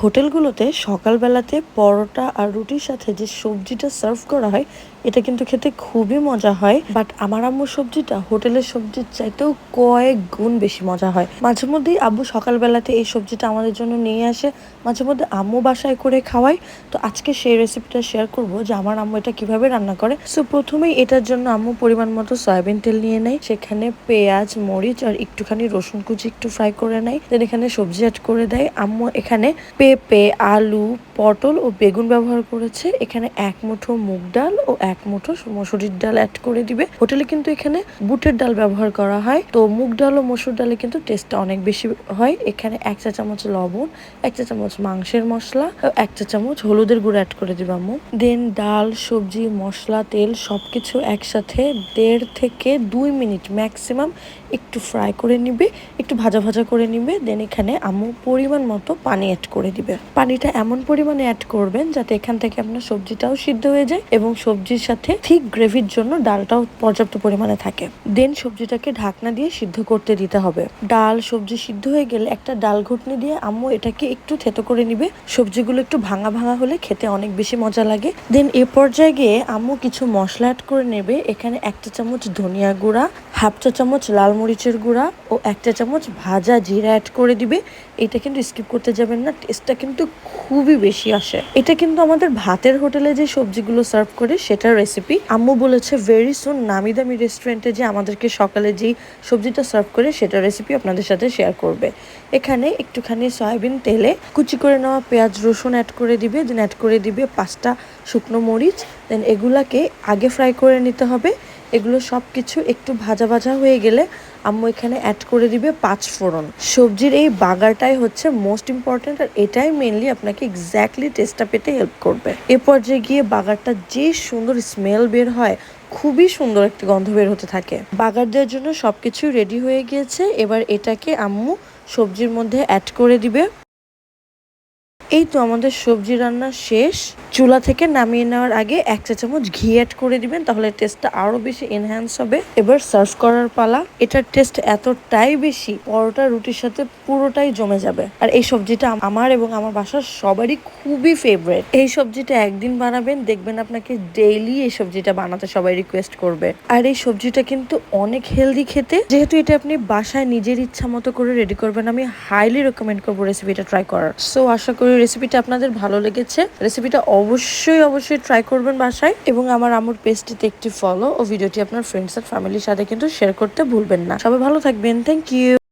হোটেলগুলোতে সকালবেলাতে পরোটা আর রুটির সাথে যে সবজিটা সার্ভ করা হয় এটা কিন্তু খেতে খুবই মজা হয় বাট আমার আম্মুর সবজিটা হোটেলের সবজির চাইতেও কয়েক গুণ বেশি মজা হয়। মাঝে মধ্যেই আব্বু সকালবেলাতে এই সবজিটা আমাদের জন্য নিয়ে আসে, মাঝে মধ্যে আম্মু বাসায় করে খাওয়াই তো আজকে সেই রেসিপিটা শেয়ার করব যে আমার আম্মু এটা কীভাবে রান্না করে। সো প্রথমেই এটার জন্য আম্মু পরিমাণ মতো সয়াবিন তেল নিয়ে নেয়, সেখানে পেঁয়াজ, মরিচ আর একটুখানি রসুন কুচি একটু ফ্রাই করে নেয়। দেন এখানে সবজি অ্যাড করে দেয়। আম্মু এখানে পেঁপে, আলু, পটল ও বেগুন ব্যবহার করেছে। এখানে এক মুঠো মুগ ডাল ও এক মুঠো মসুরির ডাল অ্যাড করে দিবে। হোটেলে কিন্তু এখানে বুটের ডাল ব্যবহার করা হয়। তো মুগ ডাল ও মসুর ডালে কিন্তু টেস্টটা অনেক বেশি হয়। এখানে এক চা চামচ লবণ, এক চা চামচ মাংসের মশলা এক চা চামচ হলুদের গুঁড়ো অ্যাড করে দিবে আম্মু। দেন ডাল, সবজি, মশলা, তেল সবকিছু একসাথে দেড় থেকে দুই মিনিট ম্যাক্সিমাম একটু ফ্রাই করে নিবে। একটু ভাজা ভাজা করে নিবে। দেন এখানে আম্মু পরিমাণ মতো পানি অ্যাড করে দিবে। পানিটা এমন পরিমাণে অ্যাড করবেন যাতে এখান থেকে আপনার সবজিটাও সিদ্ধ হয়ে যায় এবং সবজির সাথে ঠিক গ্রেভির জন্য ডালটাও পর্যাপ্ত পরিমাণে থাকে। দেন সবজিটাকে ঢাকনা দিয়ে সিদ্ধ করতে দিতে হবে। ডাল সবজি সিদ্ধ হয়ে গেলে একটা ডাল ঘুটনি দিয়ে আম্মু এটাকে একটু থেতো করে নিবে। সবজিগুলো একটু ভাঙা ভাঙা হলে খেতে অনেক বেশি মজা লাগে। দেন এ পর্যায়ে গিয়ে আম্মু কিছু মশলা অ্যাড করে নেবে। এখানে একটা চামচ ধনিয়া গুঁড়া, হাফ চা চামচ লাল মরিচের গুঁড়া ও একটা চামচ ভাজা জিরা অ্যাড করে দিবে। এটা কিন্তু স্কিপ করতে যাবেন না টেস্টটা কিন্তু খুবই বেশি আসে। এটা কিন্তু আমাদের ভাতের হোটেলে যে সবজিগুলো সার্ভ করে সেটার রেসিপি আম্মু বলেছে ভেরি সুন নামি দামি রেস্টুরেন্টে যে আমাদেরকে সকালে যেই সবজিটা সার্ভ করে, সেটা রেসিপি আপনাদের সাথে শেয়ার করবে। এখানে একটুখানি সয়াবিন তেলে কুচি করে নেওয়া পেঁয়াজ রসুন অ্যাড করে দিবে দেন অ্যাড করে দিবে পাঁচটা শুকনো মরিচ দেন এগুলাকে আগে ফ্রাই করে নিতে হবে। এগুলো সব কিছু একটু ভাজা ভাজা হয়ে গেলে আম্মু এখানে অ্যাড করে দিবে পাঁচ ফোড়ন। সবজির এই বাগারটাই হচ্ছে মোস্ট ইম্পর্ট্যান্ট আর এটাই মেনলি আপনাকে এক্স্যাক্টলি টেস্টটা পেতে হেল্প করবে। এ পর্যায়ে গিয়ে বাগারটা যে সুন্দর স্মেল বের হয়, খুবই সুন্দর একটি গন্ধ বের হতে থাকে। বাগার দেওয়ার জন্য সব কিছুই রেডি হয়ে গিয়েছে, এবার এটাকে আম্মু সবজির মধ্যে অ্যাড করে দিবে। এই তো আমাদের সবজি রান্না শেষ। চুলা থেকে নামিয়ে নেওয়ার আগে এক চা চামচ ঘি অ্যাড করে দিবেন, তাহলে টেস্টটা আরও বেশি এনহ্যান্স হবে। এবার সার্ভ করার পালা। এটার টেস্ট এতটাই বেশি, পরোটা, রুটির সাথে পুরোটাই জমে যাবে। আর এই সবজিটা আমার এবং আমার বাসার সবারই খুবই ফেভারিট এই সবজিটা একদিন বানাবেন, দেখবেন আপনাকে ডেইলি এই সবজিটা বানাতে সবাই রিকোয়েস্ট করবে। আর এই সবজিটা কিন্তু অনেক হেলদি খেতে। যেহেতু এটা আপনি বাসায় নিজের ইচ্ছা মতো করে রেডি করবেন, আমি হাইলি রেকমেন্ড করব রেসিপিটা ট্রাই করার। সো আশা করি রেসিপিটা আপনাদের ভালো লেগেছে। রেসিপিটা অবশ্যই অবশ্যই ট্রাই করবেন বাসায় এবং আমার আমুর পেজটিতে একটি ফলো ও ভিডিওটি আপনার ফ্রেন্ডস আর ফ্যামিলির সাথে কিন্তু শেয়ার করতে ভুলবেন না। সবাই ভালো থাকবেন। Thank you